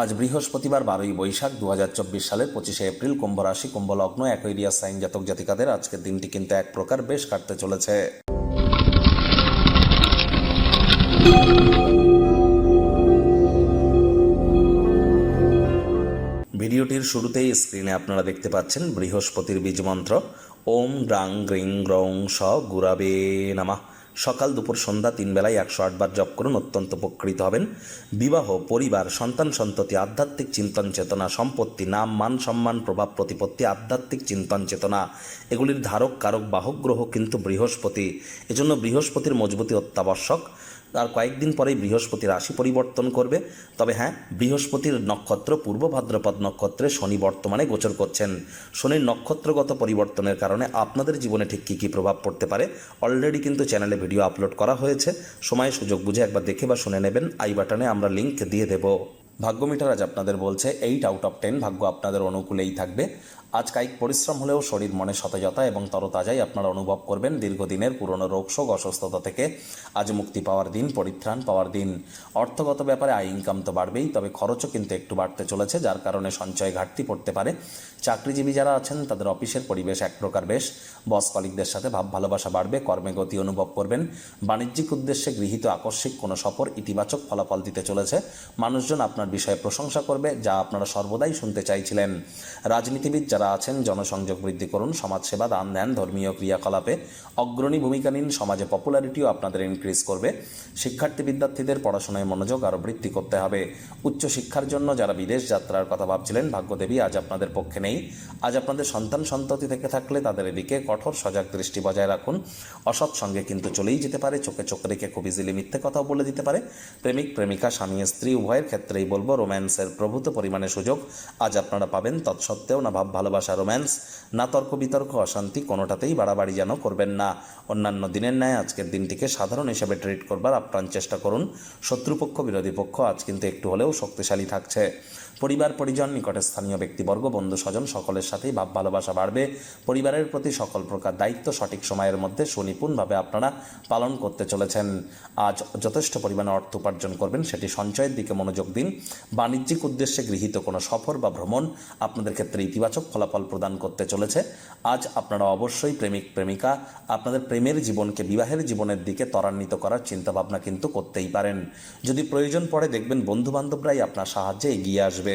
আজ বৃহস্পতিবার বারোই বৈশাখ দু সালের পঁচিশে এপ্রিল কুম্ভ রাশি কুম্ভ লগ্ন অ্যাকোয়েরিয়াস সাইন জাতক জাতিকাদের আজকের দিনটি কিন্তু এক প্রকার বেশ কাটতে চলেছে। ভিডিওটির শুরুতেই স্ক্রিনে আপনারা দেখতে পাচ্ছেন বৃহস্পতির বীজ মন্ত্র। ওম গ্রাং গ্রিং, গ্রং, স, গুরাবে, নামা। সকাল দুপুর সন্ধ্যা তিন বেলায় একশো আটবার জপ করুন, অত্যন্ত উপকৃত হবেন। বিবাহ, পরিবার, সন্তান সন্ততি, আধ্যাত্মিক চিন্তন চেতনা, সম্পত্তি, নাম, মান সম্মান, প্রভাব প্রতিপত্তি, আধ্যাত্মিক চিন্তন চেতনা, এগুলির ধারক, কারক, বাহক, গ্রহ কিন্তু বৃহস্পতি। এজন্য বৃহস্পতির মজবুতি অত্যাবশ্যক। আর কয়েকদিন পরেই বৃহস্পতি রাশি পরিবর্তন করবে। তবে হ্যাঁ বৃহস্পতির নক্ষত্র পূর্ব ভাদ্রপদ নক্ষত্রে শনি বর্তমানে গোচর করছেন। শনির নক্ষত্রগত পরিবর্তনের কারণে আপনাদের জীবনে ঠিক কী কী প্রভাব পড়তে পারে অলরেডি কিন্তু চ্যানেলে ভিডিও আপলোড করা হয়েছে। সময় সুযোগ বুঝে একবার দেখে বা শুনে নেবেন। আই বাটনে আমরা লিঙ্ক দিয়ে দেব। ভাগ্য মিটার আজ আপনাদের বলছে, এইট আউট অফ টেন ভাগ্য আপনাদের অনুকূলেই থাকবে। আজ কায়িক পরিশ্রম হলেও শরীর মনে সতেজতা এবং তরতাজাই আপনারা অনুভব করবেন দীর্ঘদিনের পুরনো রোগশোক অসুস্থতা থেকে। আজ মুক্তি পাওয়ার দিন, পরিত্রাণ পাওয়ার দিন। অর্থগত ব্যাপারে আয় ইনকাম তো বাড়বেই, তবে খরচও কিন্তু একটু বাড়তে চলেছে, যার কারণে সঞ্চয় ঘাটতি পড়তে পারে। চাকরিজীবী যারা আছেন, তাদের অফিসের পরিবেশ এক প্রকার বেশ। বস কলিকদের সাথে ভাব ভালোবাসা বাড়বে, কর্মে গতি অনুভব করবেন। বাণিজ্যিক উদ্দেশ্যে গৃহীত আকস্মিক কোনো সফর ইতিবাচক ফলাফল দিতে চলেছে। মানুষজন আপনার বিষয়ে প্রশংসা করবে, যা আপনারা সর্বদাই শুনতে চাইছিলেন। রাজনীতিবিদ যারা আছেন, জনসংযোগ বৃদ্ধি করুন, সমাজসেবা দান ধ্যান ধর্মীয় ক্রিয়াকলাপে অগ্রণী ভূমিকা নিন, সমাজে পপুলারিটিও আপনাদের ইনক্রিজ করবে। শিক্ষার্থী বিদ্যার্থীদের পড়াশোনায় মনোযোগ আরও বৃদ্ধি করতে হবে। উচ্চশিক্ষার জন্য যারা বিদেশ যাত্রার কথা ভাবছিলেন, ভাগ্যদেবী আজ আপনাদের পক্ষে নেই। আজ আপনাদের সন্তান সন্ততি থেকে থাকলে তাদের এদিকে কঠোর সজাগ দৃষ্টি বজায় রাখুন। অসৎ সঙ্গে কিন্তু চলেই যেতে পারে, চোখে চোখ রেখে খুব ইজিলি মিথ্যে কথাও বলে দিতে পারে। প্রেমিক, প্রেমিকা, স্বামী, স্ত্রী, উভয়ের ক্ষেত্রেই বলব রোম্যান্সের প্রভূত পরিমাণে সুযোগ আজ আপনারা পাবেন, তৎসত্ত্বেও না ভাব ভালোবাসা রোম্যান্স, না তর্ক বিতর্ক, অশান্তি কোনোটাতেই বাড়াবাড়ি যেন করবেন না। অন্যান্য দিনের ন্যায় আজকের দিনটিকে সাধারণ হিসেবে ট্রিট করবার আপ্রাণ চেষ্টা করুন। শত্রুপক্ষ, বিরোধী পক্ষ আজ কিন্তু একটু হলেও শক্তিশালী থাকছে। পরিবার, পরিজন, নিকটে স্থানীয় ব্যক্তিবর্গ, বন্ধু, স্বজন সকলের সাথেই ভাব ভালোবাসা বাড়বে। পরিবারের প্রতি সকল প্রকার দায়িত্ব সঠিক সময়ের মধ্যে সুনিপুণভাবে আপনারা পালন করতে চলেছেন। আজ যথেষ্ট পরিমাণে অর্থ উপার্জন করবেন, সেটি সঞ্চয়ের দিকে মনোযোগ দিন। বাণিজ্যিক উদ্দেশ্যে গৃহীত কোনো সফর বা ভ্রমণ আপনাদের ক্ষেত্রে ইতিবাচক ফলাফল প্রদান করতে চলেছে। আজ আপনারা অবশ্যই প্রেমিক, প্রেমিকা, আপনাদের প্রেমের জীবনকে, বিবাহের জীবনের দিকে ত্বরান্বিত করার চিন্তাভাবনা কিন্তু করতেই পারেন। যদি প্রয়োজন পড়ে দেখবেন বন্ধুবান্ধবরাই আপনার সাহায্যে এগিয়ে আসবে।